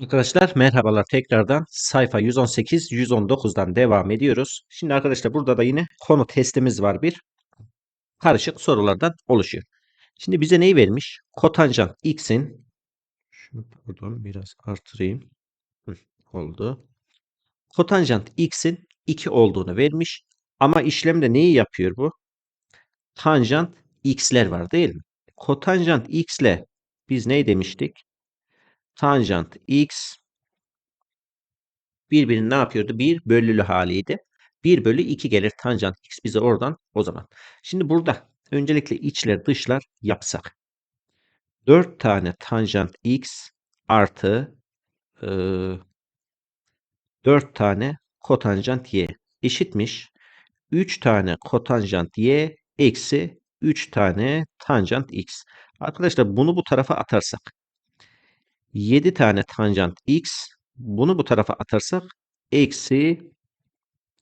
Arkadaşlar merhabalar tekrardan sayfa 118 119'dan devam ediyoruz. Şimdi arkadaşlar burada da yine konu testimiz var bir. Karışık sorulardan oluşuyor. Şimdi bize neyi vermiş? Kotanjant x'in şunu pardon biraz artırayım. Hı, oldu. Kotanjant x'in 2 olduğunu vermiş. Ama işlemde neyi yapıyor bu? Tanjant x'ler var değil mi? Kotanjant x'le biz ne demiştik? Tanjant x birbirini ne yapıyordu? 1 bölülü haliydi. 1 bölü 2 gelir tanjant x bize oradan o zaman. Şimdi burada öncelikle içler dışlar yapsak. 4 tane tanjant x artı e, 4 tane kotanjant y eşitmiş. 3 tane kotanjant y eksi 3 tane tanjant x. Arkadaşlar bunu bu tarafa atarsak 7 tane tanjant x bunu bu tarafa atarsak eksi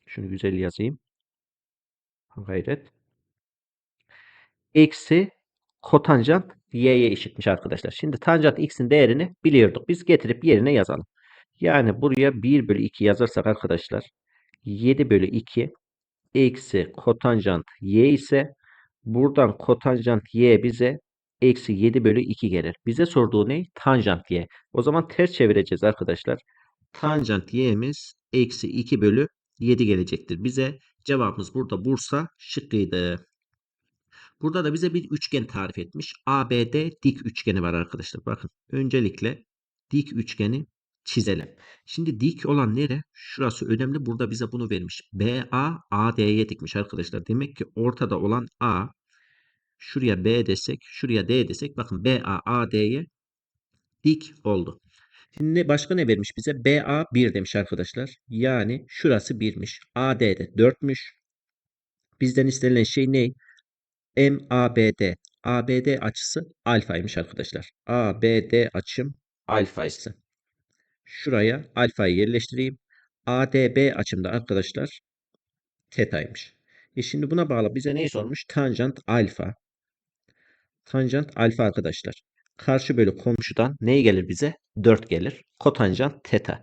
şunu güzel yazayım. Gayret. Eksi kotanjant y'ye eşitmiş arkadaşlar. Şimdi tanjant x'in değerini biliyorduk. Biz getirip yerine yazalım. Yani buraya 1 bölü 2 yazarsak arkadaşlar 7 bölü 2 eksi kotanjant y ise buradan kotanjant y bize eksi 7 bölü 2 gelir. Bize sorduğu ne? Tanjant y. O zaman ters çevireceğiz arkadaşlar. Tanjant y'miz eksi 2 bölü 7 gelecektir. Bize cevabımız burada Bursa şıkkıydı. Burada da bize bir üçgen tarif etmiş. ABD dik üçgeni var arkadaşlar. Bakın öncelikle dik üçgeni çizelim. Şimdi dik olan nere? Şurası önemli. Burada bize bunu vermiş. BA AD'ye dikmiş arkadaşlar. Demek ki ortada olan A şuraya B desek, şuraya D desek bakın BA AD'ye dik oldu. Şimdi başka ne vermiş bize? BA 1 demiş arkadaşlar. Yani şurası 1'miş. AD de 4'müş. Bizden istenilen şey ne? MABD. ABD açısı alfaymış arkadaşlar. ABD açım alfa ise. Şuraya alfayı yerleştireyim. ADB açımda arkadaşlar tetaymış. E şimdi buna bağlı bize neyi sormuş? Tanjant alfa. Tanjant alfa arkadaşlar. Karşı bölü komşudan neyi gelir bize? 4 gelir. Kotanjant teta.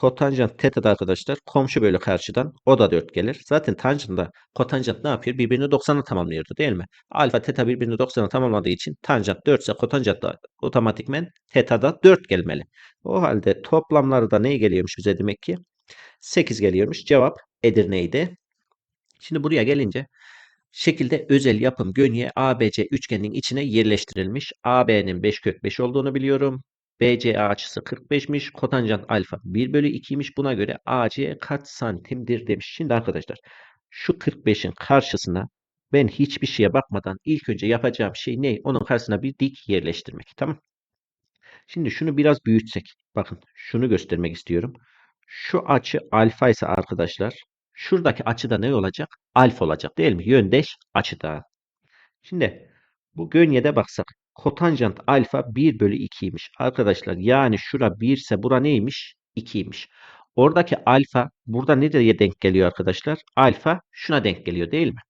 Kotanjant teta da arkadaşlar komşu bölü karşıdan o da 4 gelir. Zaten tanjantla kotanjant ne yapıyor? Birbirini 90'a tamamlıyordu değil mi? Alfa teta birbirini 90'a tamamladığı için tanjant 4 ise kotanjant da otomatikmen teta da 4 gelmeli. O halde toplamları da ne geliyormuş bize demek ki? 8 geliyormuş. Cevap Edirne'ydi. Şimdi buraya gelince şekilde özel yapım gönye ABC üçgenin içine yerleştirilmiş. AB'nin 5 kök 5 olduğunu biliyorum. BCA açısı 45'miş. Kotanjant alfa 1 bölü 2'ymiş. Buna göre AC kaç santimdir demiş. Şimdi arkadaşlar şu 45'in karşısına ben hiçbir şeye bakmadan ilk önce yapacağım şey ne? Onun karşısına bir dik yerleştirmek. Tamam. Şimdi şunu biraz büyütsek. Bakın şunu göstermek istiyorum. Şu açı alfa ise arkadaşlar şuradaki açı da ne olacak? Alfa olacak değil mi? Yöndeş açıda. Şimdi bu gönyede baksak kotanjant alfa 1 bölü 2'ymiş. Arkadaşlar yani şura 1 ise bura neymiş? 2'ymiş. Oradaki alfa burada nereye denk geliyor arkadaşlar? Alfa şuna denk geliyor değil mi?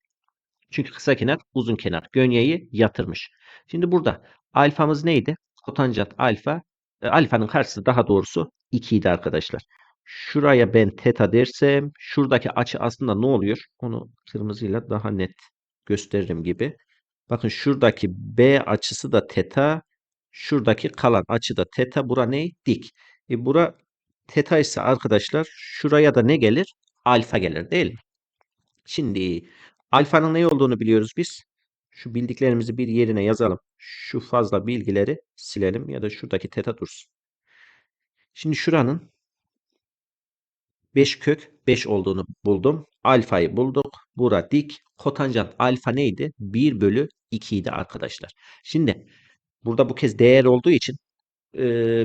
Çünkü kısa kenar uzun kenar gönyeyi yatırmış. Şimdi burada alfamız neydi? Kotanjant alfa. E, alfanın karşısı daha doğrusu 2 idi arkadaşlar. Şuraya ben teta dersem şuradaki açı aslında ne oluyor? Onu kırmızıyla daha net gösteririm gibi. Bakın şuradaki B açısı da teta. Şuradaki kalan açı da teta. Bura ne? Dik. E bura teta ise arkadaşlar şuraya da ne gelir? Alfa gelir değil mi? Şimdi alfanın ne olduğunu biliyoruz biz. Şu bildiklerimizi bir yerine yazalım. Şu fazla bilgileri silelim ya da şuradaki teta dursun. Şimdi şuranın 5 kök 5 olduğunu buldum. Alfayı bulduk. Bura dik. Kotanjant alfa neydi? 1 bölü 2 idi arkadaşlar. Şimdi burada bu kez değer olduğu için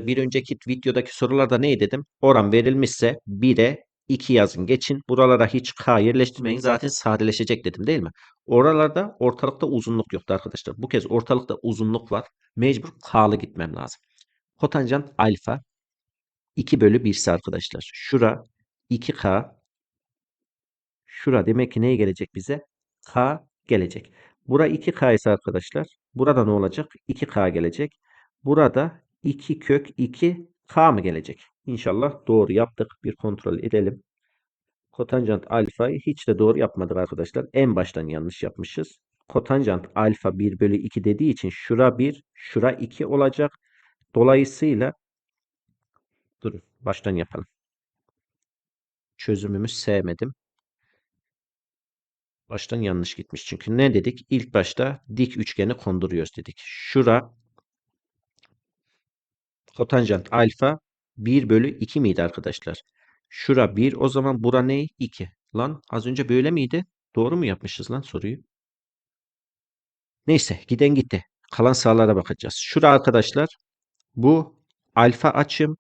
bir önceki videodaki sorularda ne dedim? Oran verilmişse 1'e 2 yazın geçin. Buralara hiç k yerleştirmeyin. Zaten sadeleşecek dedim değil mi? Oralarda ortalıkta uzunluk yoktu arkadaşlar. Bu kez ortalıkta uzunluk var. Mecbur k'lı gitmem lazım. Kotanjant alfa 2 bölü 1 ise arkadaşlar. Şura 2K. Şura demek ki neye gelecek bize? K gelecek. Bura 2K ise arkadaşlar. Burada ne olacak? 2K gelecek. Burada 2 kök 2K K mı gelecek? İnşallah doğru yaptık. Bir kontrol edelim. Kotanjant alfayı hiç de doğru yapmadık arkadaşlar. En baştan yanlış yapmışız. Kotanjant alfa 1 bölü 2 dediği için şura 1, şura 2 olacak. Dolayısıyla durun baştan yapalım. Çözümümü sevmedim. Baştan yanlış gitmiş. Çünkü ne dedik? İlk başta dik üçgeni konduruyoruz dedik. Şura kotanjant alfa 1 bölü 2 miydi arkadaşlar? Şura 1 o zaman bura ne? 2. Lan az önce böyle miydi? Doğru mu yapmışız lan soruyu? Neyse giden gitti. Kalan sağlara bakacağız. Şura arkadaşlar bu alfa açım.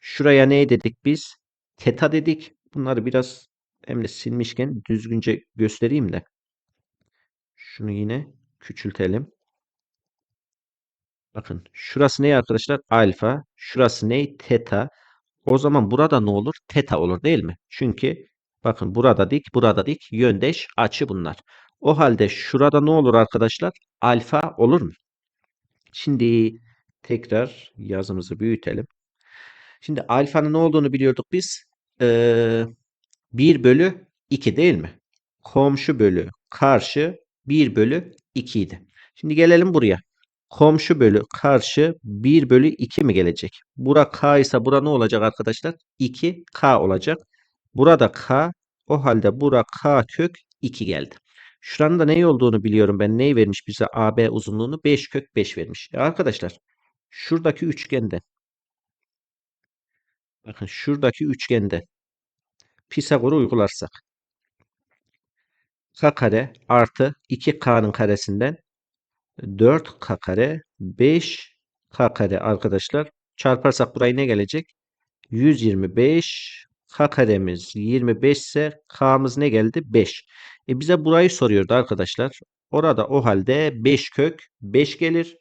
Şuraya ne dedik biz? Teta dedik. Bunları biraz hem de silmişken düzgünce göstereyim de. Şunu yine küçültelim. Bakın şurası ne arkadaşlar? Alfa. Şurası ne? Teta. O zaman burada ne olur? Teta olur değil mi? Çünkü bakın burada dik, burada dik. Yöndeş açı bunlar. O halde şurada ne olur arkadaşlar? Alfa olur mu? Şimdi tekrar yazımızı büyütelim. Şimdi alfanın ne olduğunu biliyorduk biz. Ee, 1 bölü 2 değil mi? Komşu bölü karşı 1 bölü 2 idi. Şimdi gelelim buraya. Komşu bölü karşı 1 bölü 2 mi gelecek? Bura k ise bura ne olacak arkadaşlar? 2k olacak. Burada k o halde bura k kök 2 geldi. Şuranın da ne olduğunu biliyorum ben. Neyi vermiş bize? AB uzunluğunu 5 kök 5 vermiş. Ya arkadaşlar şuradaki üçgende bakın şuradaki üçgende Pisagor'u uygularsak k kare artı 2k'nın karesinden 4k kare 5k kare arkadaşlar. Çarparsak burayı ne gelecek? 125 k karemiz 25 ise k'mız ne geldi? 5. E bize burayı soruyordu arkadaşlar. Orada o halde 5 kök 5 gelir.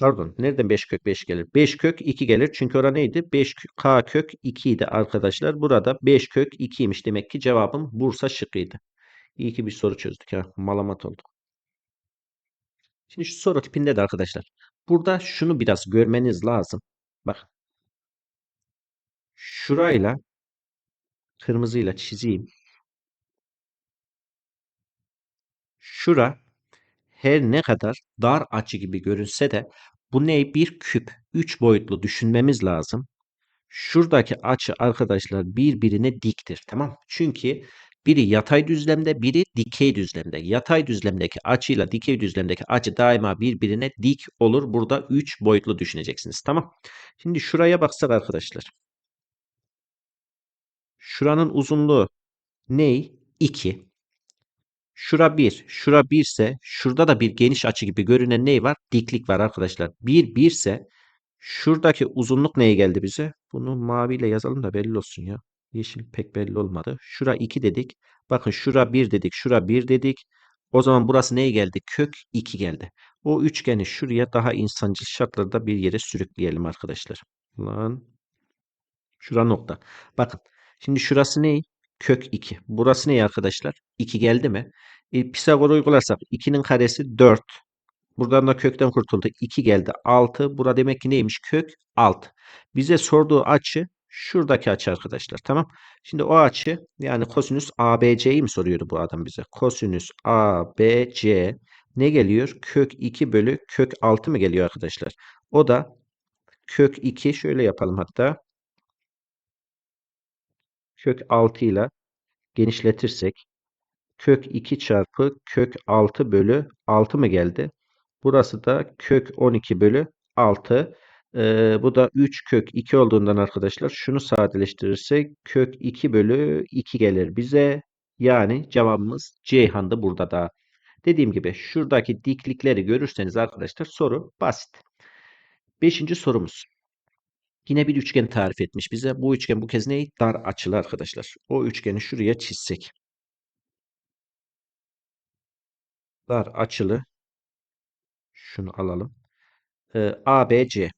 Pardon. Nereden 5 kök 5 gelir? 5 kök 2 gelir. Çünkü orada neydi? 5 k kök 2 idi arkadaşlar. Burada 5 kök 2'ymiş. Demek ki cevabım Bursa şıkkıydı. İyi ki bir soru çözdük ha. Malamat olduk. Şimdi şu soru tipinde de arkadaşlar. Burada şunu biraz görmeniz lazım. Bak. Şurayla kırmızıyla çizeyim. Şura her ne kadar dar açı gibi görünse de bu ne? Bir küp. 3 boyutlu düşünmemiz lazım. Şuradaki açı arkadaşlar birbirine diktir. Tamam. Çünkü biri yatay düzlemde, biri dikey düzlemde. Yatay düzlemdeki açıyla dikey düzlemdeki açı daima birbirine dik olur. Burada 3 boyutlu düşüneceksiniz. Tamam. Şimdi şuraya baksak arkadaşlar. Şuranın uzunluğu ney? 2. Şura 1. Şura 1 ise şurada da bir geniş açı gibi görünen ney var? Diklik var arkadaşlar. 1 1 ise şuradaki uzunluk neye geldi bize? Bunu maviyle yazalım da belli olsun ya. Yeşil pek belli olmadı. Şura 2 dedik. Bakın şura 1 dedik. Şura 1 dedik. O zaman burası neye geldi? Kök 2 geldi. O üçgeni şuraya daha insancıl şartlarda bir yere sürükleyelim arkadaşlar. Lan. Şura nokta. Bakın. Şimdi şurası ne? Kök 2. Burası ne arkadaşlar? 2 geldi mi? E, Pisagor uygularsak 2'nin karesi 4. Buradan da kökten kurtuldu. 2 geldi. 6. Burada demek ki neymiş? Kök 6. Bize sorduğu açı şuradaki açı arkadaşlar. Tamam. Şimdi o açı yani kosinüs ABC'yi mi soruyordu bu adam bize? Kosinüs ABC ne geliyor? Kök 2 bölü kök 6 mı geliyor arkadaşlar? O da kök 2 şöyle yapalım hatta. Kök 6 ile genişletirsek kök 2 çarpı kök 6 bölü 6 mı geldi? Burası da kök 12 bölü 6. Ee, bu da 3 kök 2 olduğundan arkadaşlar şunu sadeleştirirsek kök 2 bölü 2 gelir bize. Yani cevabımız Ceyhan'dı burada da. Dediğim gibi şuradaki diklikleri görürseniz arkadaşlar soru basit. Beşinci sorumuz. Yine bir üçgen tarif etmiş bize. Bu üçgen bu kez ne? Dar açılı arkadaşlar. O üçgeni şuraya çizsek. Dar açılı. Şunu alalım. Ee, ABC.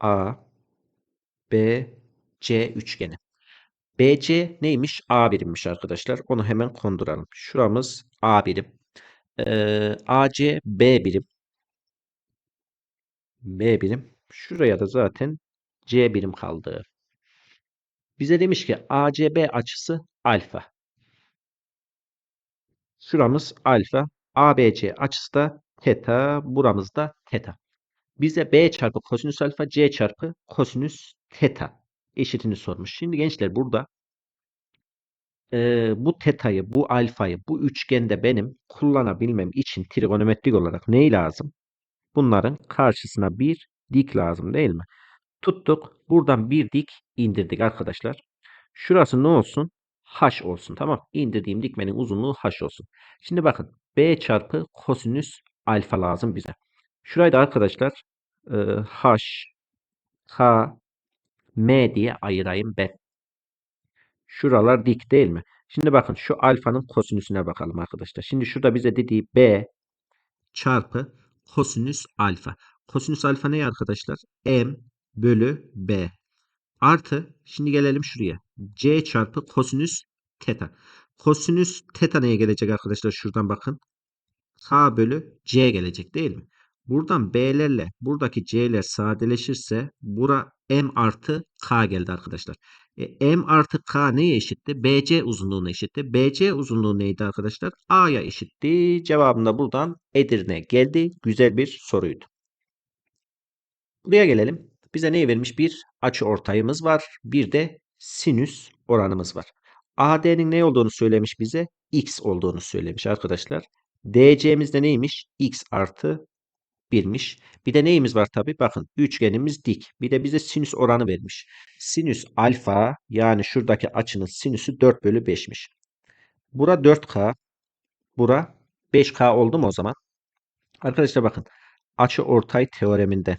A, B, C üçgeni. BC neymiş? A birimmiş arkadaşlar. Onu hemen konduralım. Şuramız A birim. Ee, AC B birim. B birim. Şuraya da zaten C birim kaldı. Bize demiş ki ACB açısı alfa. Şuramız alfa. ABC açısı da teta. Buramız da teta. Bize B çarpı kosinüs alfa C çarpı kosinüs teta eşitini sormuş. Şimdi gençler burada e, bu teta'yı, bu alfayı, bu üçgende benim kullanabilmem için trigonometrik olarak neyi lazım? Bunların karşısına bir dik lazım değil mi? Tuttuk. Buradan bir dik indirdik arkadaşlar. Şurası ne olsun? H olsun. Tamam. İndirdiğim dikmenin uzunluğu H olsun. Şimdi bakın. B çarpı kosinüs alfa lazım bize. Şurayı da arkadaşlar e, H, K, M diye ayırayım ben. Şuralar dik değil mi? Şimdi bakın şu alfanın kosinüsüne bakalım arkadaşlar. Şimdi şurada bize dediği B çarpı kosinüs alfa. Kosinüs alfa ne arkadaşlar? M bölü B. Artı şimdi gelelim şuraya. C çarpı kosinüs teta. Kosinüs teta neye gelecek arkadaşlar? Şuradan bakın. K bölü C gelecek değil mi? Buradan B'lerle buradaki C'ler sadeleşirse bura M artı K geldi arkadaşlar. E, M artı K neye eşitti? BC uzunluğuna eşitti. BC uzunluğu neydi arkadaşlar? A'ya eşitti. Cevabım da buradan Edirne geldi. Güzel bir soruydu. Buraya gelelim. Bize neyi vermiş? Bir açı ortayımız var. Bir de sinüs oranımız var. AD'nin ne olduğunu söylemiş bize? X olduğunu söylemiş arkadaşlar. DC'miz de neymiş? X artı 1'miş. Bir de neyimiz var tabi? Bakın üçgenimiz dik. Bir de bize sinüs oranı vermiş. Sinüs alfa yani şuradaki açının sinüsü 4 bölü 5'miş. Bura 4K. Bura 5K oldu mu o zaman? Arkadaşlar bakın. Açı ortay teoreminde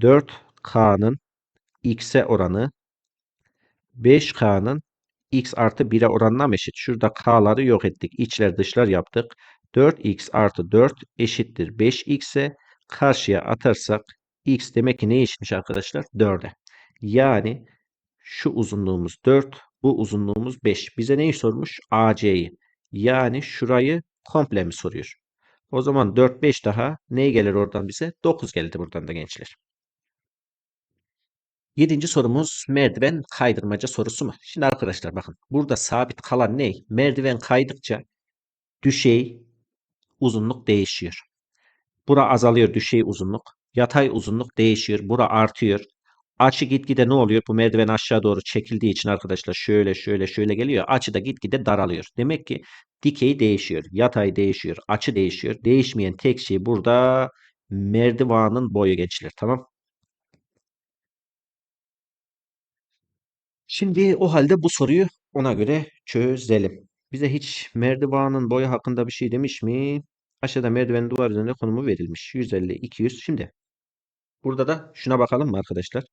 4K'nın X'e oranı 5K'nın X artı 1'e oranına eşit? Şurada K'ları yok ettik. İçler dışlar yaptık. 4x artı 4 eşittir 5x'e karşıya atarsak x demek ki ne eşitmiş arkadaşlar? 4'e. Yani şu uzunluğumuz 4, bu uzunluğumuz 5. Bize neyi sormuş? AC'yi. Yani şurayı komple mi soruyor? O zaman 4, 5 daha ne gelir oradan bize? 9 geldi buradan da gençler. Yedinci sorumuz merdiven kaydırmaca sorusu mu? Şimdi arkadaşlar bakın burada sabit kalan ne? Merdiven kaydıkça düşey uzunluk değişiyor. Bura azalıyor düşey uzunluk. Yatay uzunluk değişiyor. Bura artıyor. Açı gitgide ne oluyor? Bu merdiven aşağı doğru çekildiği için arkadaşlar şöyle şöyle şöyle geliyor. Açı da gitgide daralıyor. Demek ki dikey değişiyor. Yatay değişiyor. Açı değişiyor. Değişmeyen tek şey burada merdivanın boyu geçilir. Tamam. Şimdi o halde bu soruyu ona göre çözelim. Bize hiç merdivanın boyu hakkında bir şey demiş mi? Aşağıda merdivenin duvar üzerinde konumu verilmiş. 150, 200. Şimdi burada da şuna bakalım mı arkadaşlar?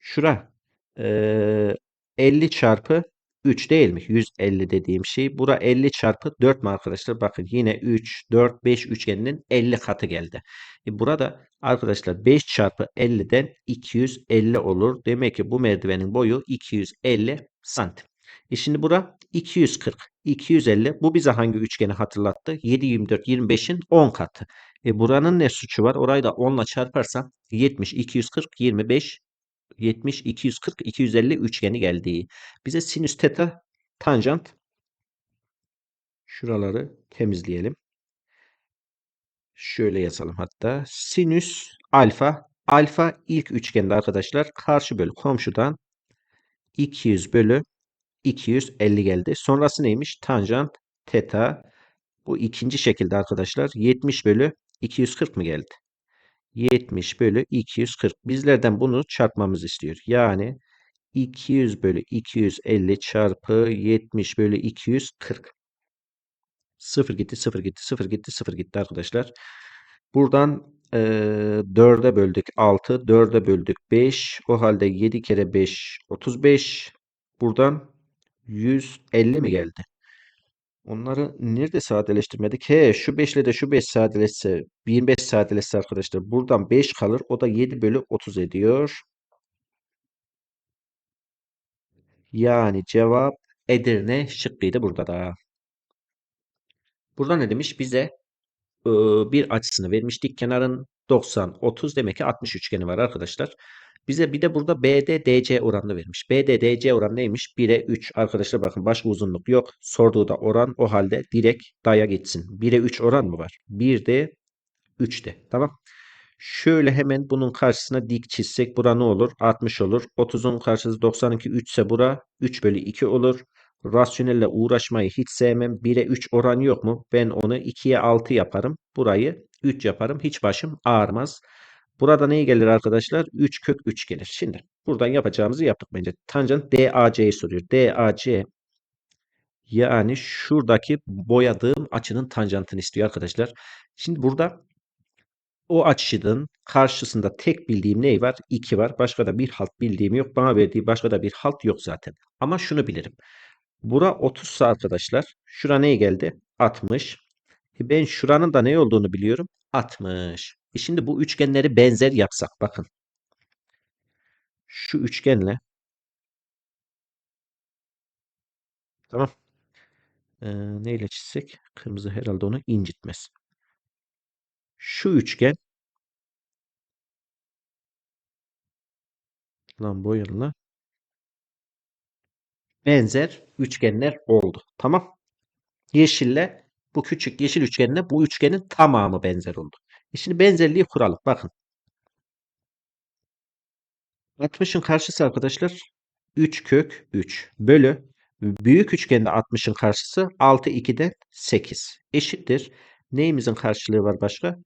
Şura eee, 50 çarpı 3 değil mi? 150 dediğim şey. Bura 50 çarpı 4 mi arkadaşlar? Bakın yine 3, 4, 5 üçgeninin 50 katı geldi. E burada arkadaşlar 5 çarpı 50'den 250 olur. Demek ki bu merdivenin boyu 250 santim. E şimdi bura 240, 250. Bu bize hangi üçgeni hatırlattı? 7, 24, 25'in 10 katı. E buranın ne suçu var? Orayı da 10 ile çarparsam 70, 240, 25, 70, 240, 250 üçgeni geldi. Bize sinüs teta tanjant. Şuraları temizleyelim. Şöyle yazalım hatta. Sinüs alfa. Alfa ilk üçgende arkadaşlar karşı bölü komşudan 200 bölü 250 geldi. Sonrası neymiş? Tanjant teta. Bu ikinci şekilde arkadaşlar 70 bölü 240 mı geldi? 70 bölü 240. Bizlerden bunu çarpmamız istiyor. Yani 200 bölü 250 çarpı 70 bölü 240. 0 gitti, 0 gitti, 0 gitti, 0 gitti arkadaşlar. Buradan e, 4'e böldük 6, 4'e böldük 5. O halde 7 kere 5, 35. Buradan 150 mi geldi? Onları nerede sadeleştirmedik? He şu 5 ile de şu 5 sadeleşse 25 sadeleşse arkadaşlar buradan 5 kalır. O da 7 bölü 30 ediyor. Yani cevap Edirne şıkkıydı burada da. Burada ne demiş? Bize bir açısını vermiş dik kenarın 90, 30 demek ki 60 üçgeni var arkadaşlar. Bize bir de burada BD DC oranını vermiş. BD DC oranı neymiş? 1'e 3. Arkadaşlar bakın başka uzunluk yok. Sorduğu da oran o halde direkt daya gitsin. 1'e 3 oran mı var? 1'de 3'te. Tamam. Şöyle hemen bunun karşısına dik çizsek bura ne olur? 60 olur. 30'un karşısı 92 3 ise bura 3 bölü 2 olur. Rasyonelle uğraşmayı hiç sevmem. 1'e 3 oran yok mu? Ben onu 2'ye 6 yaparım. Burayı 3 yaparım. Hiç başım ağrımaz. Burada neye gelir arkadaşlar? 3 kök 3 gelir. Şimdi buradan yapacağımızı yaptık bence. Tanjant DAC'yi soruyor. DAC yani şuradaki boyadığım açının tanjantını istiyor arkadaşlar. Şimdi burada o açının karşısında tek bildiğim ne var? 2 var. Başka da bir halt bildiğim yok. Bana verdiği başka da bir halt yok zaten. Ama şunu bilirim. Bura 30 ise arkadaşlar. Şura neye geldi? 60. E Ben şuranın da ne olduğunu biliyorum. 60. E şimdi bu üçgenleri benzer yapsak bakın. Şu üçgenle tamam. Ee, neyle çizsek? Kırmızı herhalde onu incitmez. Şu üçgen lan boyalı benzer üçgenler oldu. Tamam. Yeşille bu küçük yeşil üçgenle bu üçgenin tamamı benzer oldu. E şimdi benzerliği kuralım. Bakın. 60'ın karşısı arkadaşlar 3 kök 3 bölü büyük üçgende 60'ın karşısı 6 2'den 8 eşittir. Neyimizin karşılığı var başka?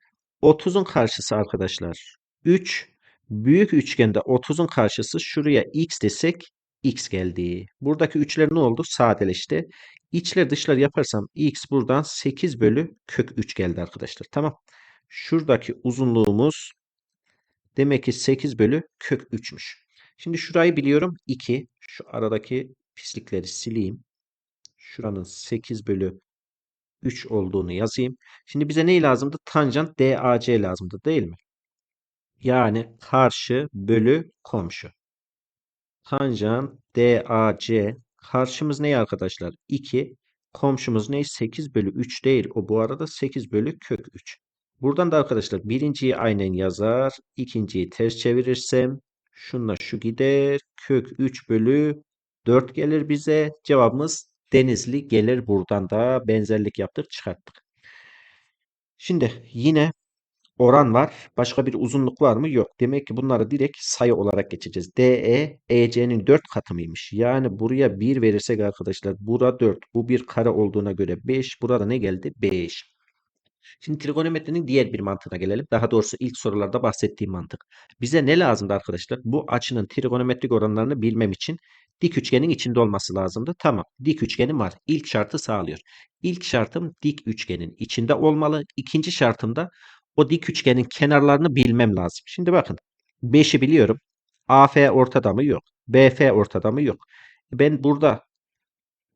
30'un karşısı arkadaşlar 3 büyük üçgende 30'un karşısı şuraya x desek x geldi. Buradaki üçler ne oldu? Sadeleşti. İçler dışlar yaparsam x buradan 8 bölü kök 3 geldi arkadaşlar. Tamam. Şuradaki uzunluğumuz demek ki 8 bölü kök 3'müş. Şimdi şurayı biliyorum 2. Şu aradaki pislikleri sileyim. Şuranın 8 bölü 3 olduğunu yazayım. Şimdi bize ne lazımdı? Tanjant DAC lazımdı değil mi? Yani karşı bölü komşu. Tanjant DAC karşımız ne arkadaşlar? 2. Komşumuz ne? 8 bölü 3 değil. O bu arada 8 bölü kök 3. Buradan da arkadaşlar birinciyi aynen yazar. ikinciyi ters çevirirsem şunla şu gider. Kök 3 bölü 4 gelir bize. Cevabımız Denizli gelir. Buradan da benzerlik yaptık çıkarttık. Şimdi yine oran var. Başka bir uzunluk var mı? Yok. Demek ki bunları direkt sayı olarak geçeceğiz. DE, EC'nin 4 katı mıymış? Yani buraya 1 verirsek arkadaşlar bura 4. Bu bir kare olduğuna göre 5. Burada ne geldi? 5. Şimdi trigonometrinin diğer bir mantığına gelelim. Daha doğrusu ilk sorularda bahsettiğim mantık. Bize ne lazımdı arkadaşlar? Bu açının trigonometrik oranlarını bilmem için dik üçgenin içinde olması lazımdı. Tamam. Dik üçgenim var. İlk şartı sağlıyor. İlk şartım dik üçgenin içinde olmalı. İkinci şartım da o dik üçgenin kenarlarını bilmem lazım. Şimdi bakın. 5'i biliyorum. AF ortada mı? Yok. BF ortada mı? Yok. Ben burada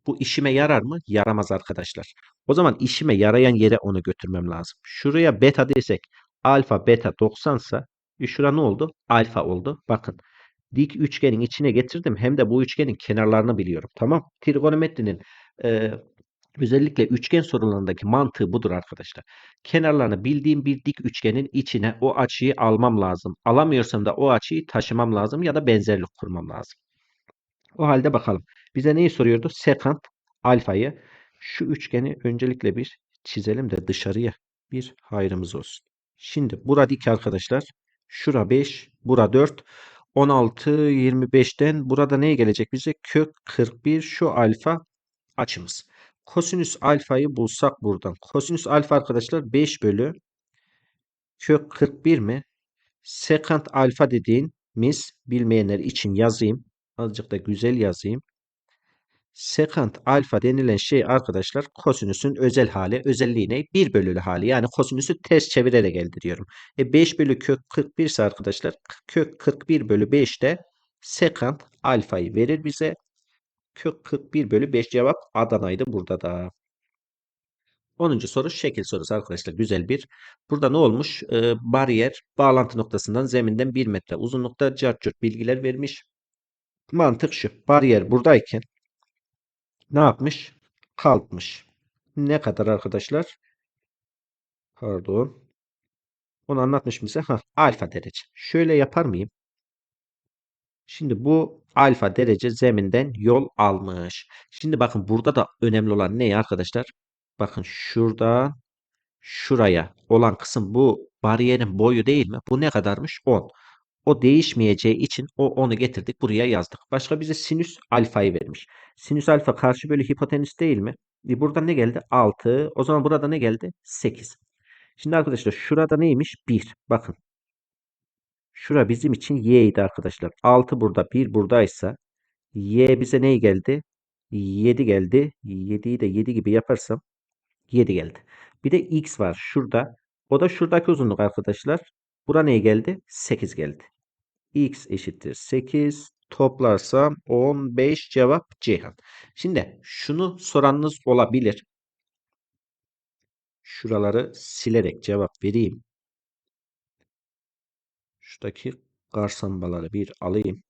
bu işime yarar mı? Yaramaz arkadaşlar. O zaman işime yarayan yere onu götürmem lazım. Şuraya beta desek alfa beta 90 ise şura ne oldu? Alfa oldu. Bakın dik üçgenin içine getirdim. Hem de bu üçgenin kenarlarını biliyorum. Tamam. Trigonometrinin e, özellikle üçgen sorularındaki mantığı budur arkadaşlar. Kenarlarını bildiğim bir dik üçgenin içine o açıyı almam lazım. Alamıyorsam da o açıyı taşımam lazım ya da benzerlik kurmam lazım. O halde bakalım. Bize neyi soruyordu? Sekant alfayı. Şu üçgeni öncelikle bir çizelim de dışarıya bir hayrımız olsun. Şimdi burada 2 arkadaşlar. Şura 5, bura 4. 16, 25'ten burada neye gelecek bize? Kök 41 şu alfa açımız. Kosinüs alfayı bulsak buradan. Kosinüs alfa arkadaşlar 5 bölü kök 41 mi? Sekant alfa dediğimiz bilmeyenler için yazayım. Azıcık da güzel yazayım. Sekant alfa denilen şey arkadaşlar kosinüsün özel hali. Özelliği ne? 1 bölülü hali. Yani kosinüsü ters çevirerek elde ediyorum. E 5 bölü kök 41 ise arkadaşlar kök 41 bölü 5 de sekant alfayı verir bize. Kök 41 bölü 5 cevap Adana'ydı burada da. 10. soru şekil sorusu arkadaşlar. Güzel bir. Burada ne olmuş? Ee, bariyer bağlantı noktasından zeminden 1 metre uzunlukta cart bilgiler vermiş. Mantık şu. Bariyer buradayken ne yapmış? Kalkmış. Ne kadar arkadaşlar? Pardon. Onu anlatmışım size. Hah, alfa derece. Şöyle yapar mıyım? Şimdi bu alfa derece zeminden yol almış. Şimdi bakın burada da önemli olan ne arkadaşlar? Bakın şurada şuraya olan kısım bu bariyerin boyu değil mi? Bu ne kadarmış? 10. O değişmeyeceği için o onu getirdik buraya yazdık. Başka bize sinüs alfayı vermiş. Sinüs alfa karşı bölü hipotenüs değil mi? E burada ne geldi? 6. O zaman burada ne geldi? 8. Şimdi arkadaşlar şurada neymiş? 1. Bakın. Şura bizim için y arkadaşlar. 6 burada 1 buradaysa y bize ne geldi? 7 geldi. 7'yi de 7 gibi yaparsam 7 geldi. Bir de x var şurada. O da şuradaki uzunluk arkadaşlar. Bura ne geldi? 8 geldi. X eşittir 8. Toplarsam 15 cevap Ceyhan. Şimdi şunu soranınız olabilir. Şuraları silerek cevap vereyim. Şuradaki garsambaları bir alayım.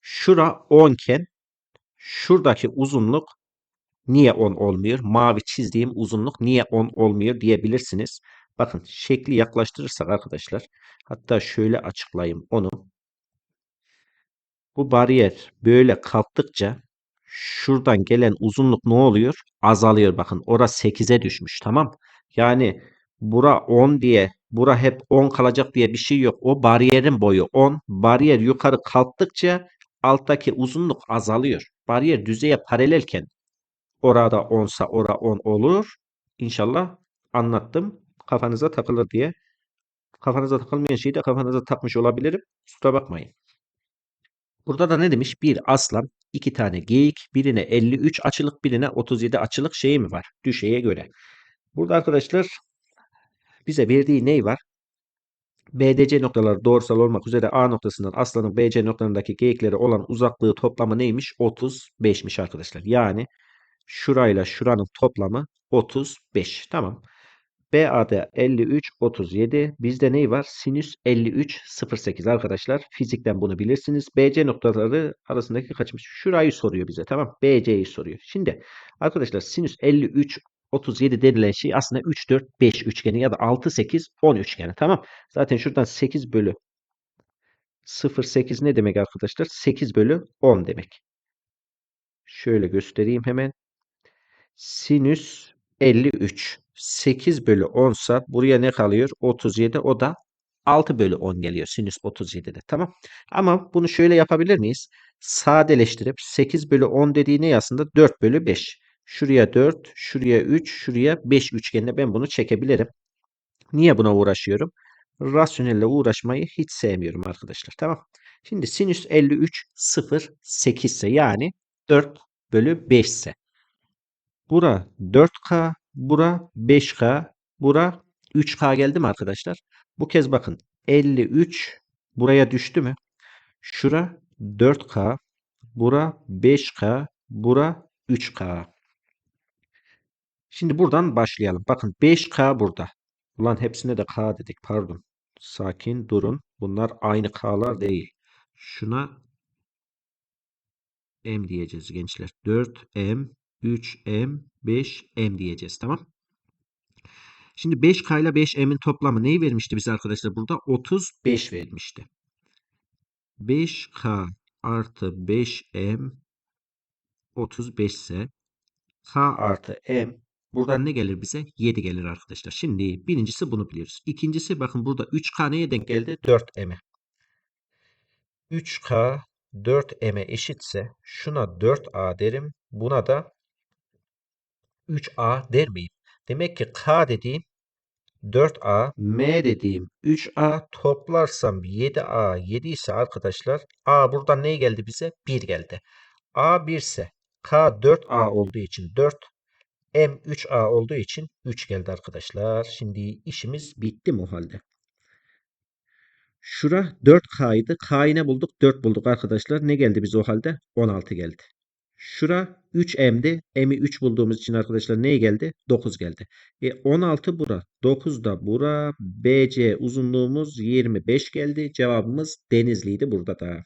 Şura 10 iken şuradaki uzunluk niye 10 olmuyor? Mavi çizdiğim uzunluk niye 10 olmuyor diyebilirsiniz. Bakın şekli yaklaştırırsak arkadaşlar hatta şöyle açıklayayım onu. Bu bariyer böyle kalktıkça şuradan gelen uzunluk ne oluyor? Azalıyor bakın. Orası 8'e düşmüş tamam. Yani bura 10 diye bura hep 10 kalacak diye bir şey yok. O bariyerin boyu 10. Bariyer yukarı kalktıkça alttaki uzunluk azalıyor. Bariyer düzeye paralelken orada 10 sa ora 10 olur. İnşallah anlattım. Kafanıza takılır diye. Kafanıza takılmayan şeyi de kafanıza takmış olabilirim. Kusura bakmayın. Burada da ne demiş? Bir aslan, iki tane geyik, birine 53 açılık, birine 37 açılık şeyi mi var? Düşeye göre. Burada arkadaşlar bize verdiği ney var? BDC noktaları doğrusal olmak üzere A noktasından aslanın BC noktalarındaki geyikleri olan uzaklığı toplamı neymiş? 35'miş arkadaşlar. Yani şurayla şuranın toplamı 35. Tamam. BA'da 53, 37. Bizde ne var? Sinüs 53, 08 arkadaşlar. Fizikten bunu bilirsiniz. BC noktaları arasındaki kaçmış. Şurayı soruyor bize. Tamam. BC'yi soruyor. Şimdi arkadaşlar sinüs 53, 37 denilen şey aslında 3, 4, 5 üçgeni ya da 6, 8, 10 üçgeni. Tamam. Zaten şuradan 8 bölü 0,8 ne demek arkadaşlar? 8 bölü 10 demek. Şöyle göstereyim hemen. Sinüs 53. 8 bölü 10 sa buraya ne kalıyor? 37. O da 6 bölü 10 geliyor sinüs 37'de. Tamam. Ama bunu şöyle yapabilir miyiz? Sadeleştirip 8 bölü 10 dediği ne aslında? 4 bölü 5. Şuraya 4, şuraya 3, şuraya 5 üçgenle ben bunu çekebilirim. Niye buna uğraşıyorum? Rasyonelle uğraşmayı hiç sevmiyorum arkadaşlar. Tamam. Şimdi sinüs 53 0 8 ise yani 4 bölü 5 ise Bura 4K, bura 5K, bura 3K geldi mi arkadaşlar? Bu kez bakın 53 buraya düştü mü? Şura 4K, bura 5K, bura 3K. Şimdi buradan başlayalım. Bakın 5K burada. Ulan hepsine de K dedik pardon. Sakin durun. Bunlar aynı K'lar değil. Şuna M diyeceğiz gençler. 4M 3M, 5M diyeceğiz. Tamam. Şimdi 5K ile 5M'in toplamı neyi vermişti bize arkadaşlar? Burada 35 vermişti. 5K artı 5M 35 ise K artı M buradan ne gelir bize? 7 gelir arkadaşlar. Şimdi birincisi bunu biliyoruz. İkincisi bakın burada 3K neye denk geldi? 4M'e. 3K 4M'e eşitse şuna 4A derim. Buna da 3A der miyim? Demek ki K dediğim 4A, M dediğim 3A toplarsam 7A 7 ise arkadaşlar A buradan ne geldi bize? 1 geldi. A 1 ise K 4A olduğu için 4, M 3A olduğu için 3 geldi arkadaşlar. Şimdi işimiz bitti mi o halde? Şura 4K'ydı. K'yı ne bulduk? 4 bulduk arkadaşlar. Ne geldi bize o halde? 16 geldi. Şura 3M'di. M'i 3 bulduğumuz için arkadaşlar neye geldi? 9 geldi. E 16 bura. 9 da bura. BC uzunluğumuz 25 geldi. Cevabımız Denizli'ydi burada da.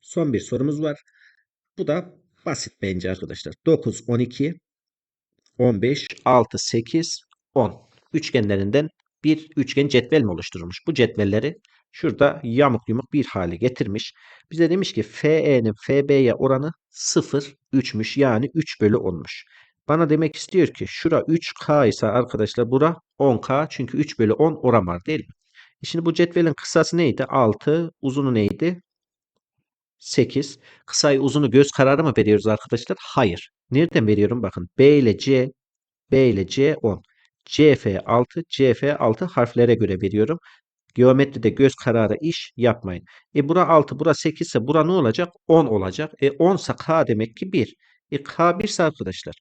Son bir sorumuz var. Bu da basit bence arkadaşlar. 9, 12, 15, 6, 8, 10. Üçgenlerinden bir üçgen cetvel mi oluşturmuş? Bu cetvelleri şurada yamuk yumuk bir hale getirmiş. Bize demiş ki FE'nin FB'ye oranı 0, 3'müş. Yani 3 bölü 10'muş. Bana demek istiyor ki şura 3K ise arkadaşlar bura 10K. Çünkü 3 bölü 10 oran var değil mi? E Şimdi bu cetvelin kısası neydi? 6. Uzunu neydi? 8. Kısayı uzunu göz kararı mı veriyoruz arkadaşlar? Hayır. Nereden veriyorum? Bakın B ile C, B ile C 10. CF 6, CF 6 harflere göre veriyorum. Geometride göz kararı iş yapmayın. E bura 6, bura 8 ise bura ne olacak? 10 olacak. E 10 ise K demek ki 1. E K 1 ise arkadaşlar.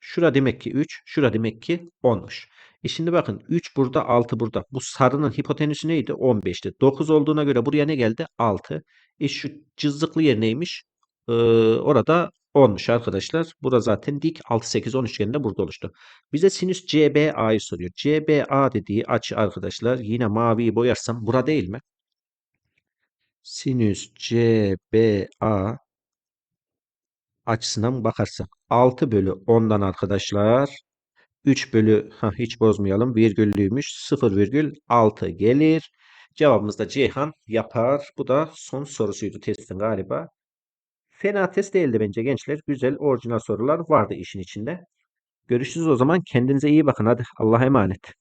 Şura demek ki 3, şura demek ki 10'muş. E şimdi bakın 3 burada, 6 burada. Bu sarının hipotenüsü neydi? 15'ti. 9 olduğuna göre buraya ne geldi? 6. E şu cızlıklı yer neymiş? Ee, orada 10'muş arkadaşlar. Burada zaten dik 6, 8, 10 üçgeninde burada oluştu. Bize sinüs CBA'yı soruyor. CBA dediği açı arkadaşlar yine maviyi boyarsam bura değil mi? Sinüs CBA açısından bakarsak 6 bölü 10'dan arkadaşlar 3 bölü ha, hiç bozmayalım virgüllüymüş 0,6 gelir. Cevabımız da Ceyhan yapar. Bu da son sorusuydu testin galiba. Fena test değildi bence gençler. Güzel orijinal sorular vardı işin içinde. Görüşürüz o zaman. Kendinize iyi bakın. Hadi Allah'a emanet.